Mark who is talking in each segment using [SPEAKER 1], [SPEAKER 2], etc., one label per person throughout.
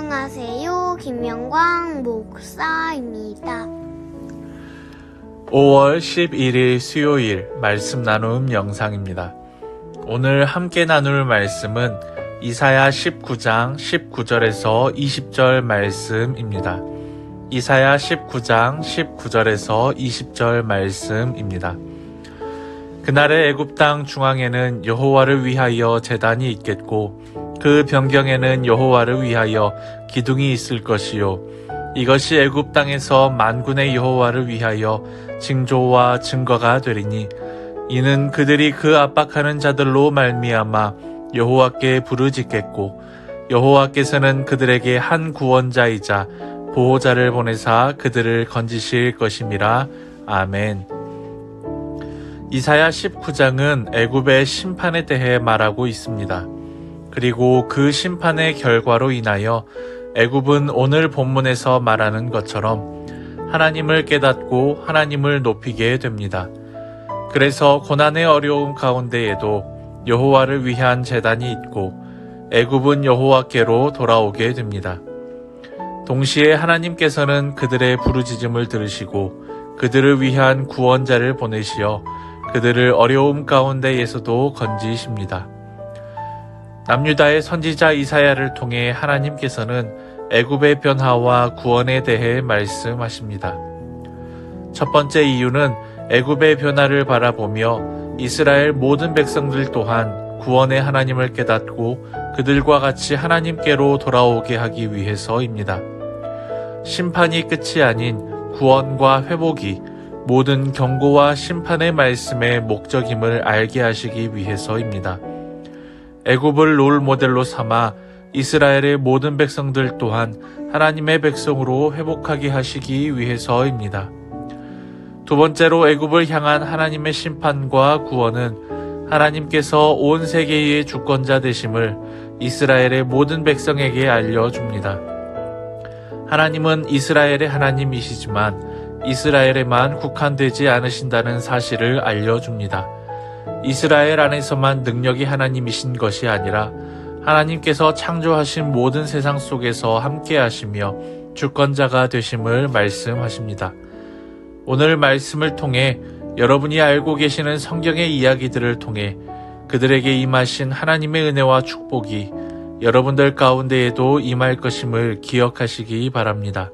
[SPEAKER 1] 안녕하세요. 김영광 목사입니다.
[SPEAKER 2] 5월 11일 수요일 말씀 나눔 영상입니다. 오늘 함께 나눌 말씀은 이사야 19장 19절에서 20절 말씀입니다. 이사야 19장 19절에서 20절 말씀입니다. 그날의 애굽 땅 중앙에는 여호와를 위하여 제단이 있겠고 그 변경에는 여호와를 위하여 기둥이 있을 것이요 이것이 애굽 땅에서 만군의 여호와를 위하여 징조와 증거가 되리니 이는 그들이 그 압박하는 자들로 말미암아 여호와께 부르짖겠고 여호와께서는 그들에게 한 구원자이자 보호자를 보내사 그들을 건지실 것임이라 아멘. 이사야 19장은 애굽의 심판에 대해 말하고 있습니다. 그리고 그 심판의 결과로 인하여 애굽은 오늘 본문에서 말하는 것처럼 하나님을 깨닫고 하나님을 높이게 됩니다. 그래서 고난의 어려움 가운데에도 여호와를 위한 재단이 있고 애굽은 여호와께로 돌아오게 됩니다. 동시에 하나님께서는 그들의 부르짖음을 들으시고 그들을 위한 구원자를 보내시어 그들을 어려움 가운데에서도 건지십니다. 남유다의 선지자 이사야를 통해 하나님께서는 애굽의 변화와 구원에 대해 말씀하십니다. 첫 번째 이유는 애굽의 변화를 바라보며 이스라엘 모든 백성들 또한 구원의 하나님을 깨닫고 그들과 같이 하나님께로 돌아오게 하기 위해서입니다. 심판이 끝이 아닌 구원과 회복이 모든 경고와 심판의 말씀의 목적임을 알게 하시기 위해서입니다. 애굽을 롤 모델로 삼아 이스라엘의 모든 백성들 또한 하나님의 백성으로 회복하게 하시기 위해서입니다. 두 번째로 애굽을 향한 하나님의 심판과 구원은 하나님께서 온 세계의 주권자 되심을 이스라엘의 모든 백성에게 알려줍니다. 하나님은 이스라엘의 하나님이시지만 이스라엘에만 국한되지 않으신다는 사실을 알려줍니다. 이스라엘 안에서만 능력이 하나님이신 것이 아니라 하나님께서 창조하신 모든 세상 속에서 함께 하시며 주권자가 되심을 말씀하십니다. 오늘 말씀을 통해 여러분이 알고 계시는 성경의 이야기들을 통해 그들에게 임하신 하나님의 은혜와 축복이 여러분들 가운데에도 임할 것임을 기억하시기 바랍니다.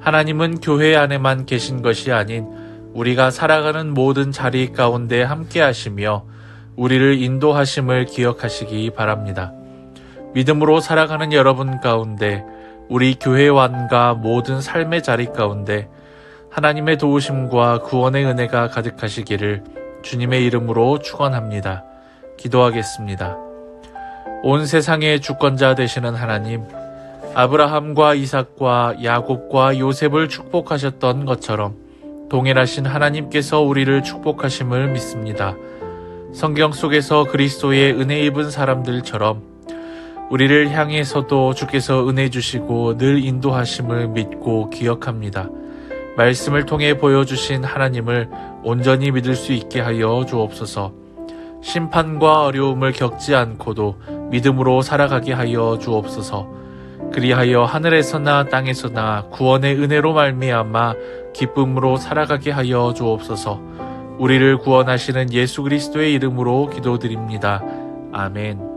[SPEAKER 2] 하나님은 교회 안에만 계신 것이 아닌 우리가 살아가는 모든 자리 가운데 함께 하시며 우리를 인도하심을 기억하시기 바랍니다. 믿음으로 살아가는 여러분 가운데 우리 교회wan과 모든 삶의 자리 가운데 하나님의 도우심과 구원의 은혜가 가득하시기를 주님의 이름으로 축원합니다. 기도하겠습니다. 온 세상의 주권자 되시는 하나님, 아브라함과 이삭과 야곱과 요셉을 축복하셨던 것처럼 동일하신 하나님께서 우리를 축복하심을 믿습니다. 성경 속에서 그리스도의 은혜 입은 사람들처럼 우리를 향해서도 주께서 은혜 주시고 늘 인도하심을 믿고 기억합니다. 말씀을 통해 보여주신 하나님을 온전히 믿을 수 있게 하여 주옵소서. 심판과 어려움을 겪지 않고도 믿음으로 살아가게 하여 주옵소서. 그리하여 하늘에서나 땅에서나 구원의 은혜로 말미암아 기쁨으로 살아가게 하여 주옵소서. 우리를 구원하시는 예수 그리스도의 이름으로 기도드립니다. 아멘.